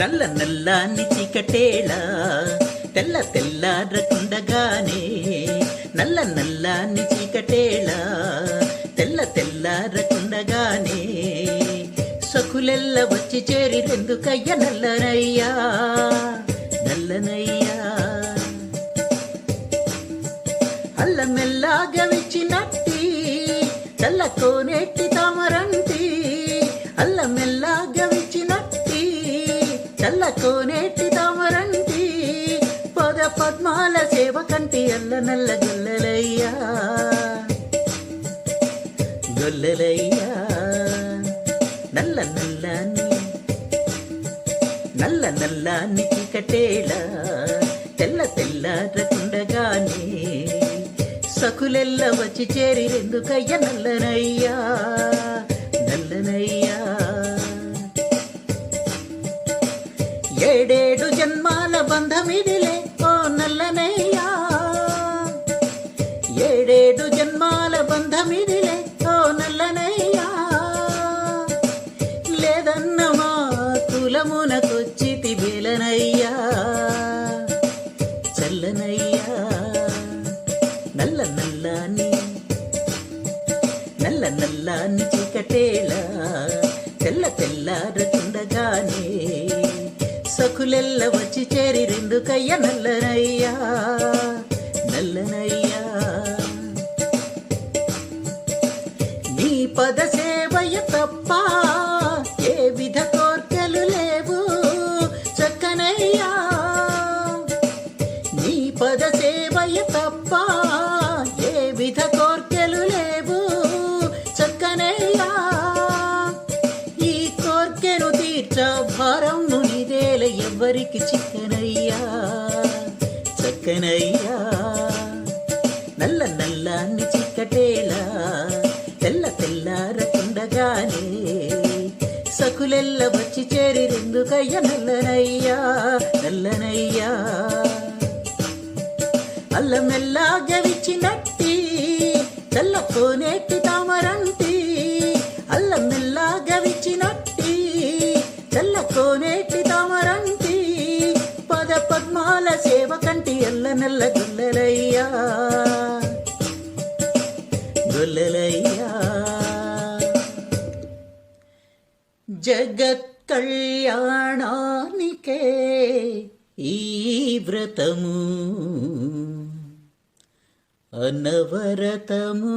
నల్ల నల్లాని చీకటేళ తెల్ల తెల్లారకుండగానే నల్ల నల్లాని చీకటేళ తెల్ల తెల్లారకుండగానే సఖులెల్ల వచ్చి చేరి రెందుకయ్య నల్లనయ్యా? నల్లనయ్యా. అల్లమెల్లాగా విచ్చినట్టి తెల్ల కోనేటి కోనేటి తామరంటి పద పద్మాల సేవ కంటి అల్ల నల్ల గొల్లలయ్యా. గొల్లలయ్యా నల్ల నల్లని నల్ల నల్లాని చీకటేళ తెల్ల తెల్లారకుండగానే సకులెల్ల వచ్చి చేరి ఎందుకయ్య నల్లనయ్యా నల్లనయ్యా. కులమునకొచ్చి తిబేలనయ్యా. చల్లనయ్యా. నల్ల నల్లాని నల్ల నల్లాని చీకటేళ తెల్ల తెల్లారకుండగానే సఖులెల్ల వచ్చి చేరి రెండు కయ్య నల్లనయ్యా. నల్లనయ్యా. నీ పదసే పద సేవయ తప్ప ఏ విధ కోర్కెలు లేవు. చక్కనయ్యా ఈ కోర్కెను తీర్చ భారం నునిదేల ఎవ్వరికి చిక్కనయ్యా. చక్కనయ్యా నల్ల నల్లాన్ని చిక్కటేలా తెల్ల తెల్లారకుండగానే సకులెల్ల వచ్చి చేరి రెందుకయ్య నల్లనయ్యా నల్లనయ్యా. అల్లమెల్లాగ గవిచినట్టి తెల్ల కోనేటి తామరంటి. అల్లమెల్లాగ గవిచినట్టి తెల్ల కోనేటి తామరంటి. పద పద్మాల సేవ కంటి ఎల్ల నెల్ల గొల్లలయ్యా గొల్లలయ్యా జగత్ కళ్యాణానికే ఈ వ్రతము అనవరతము.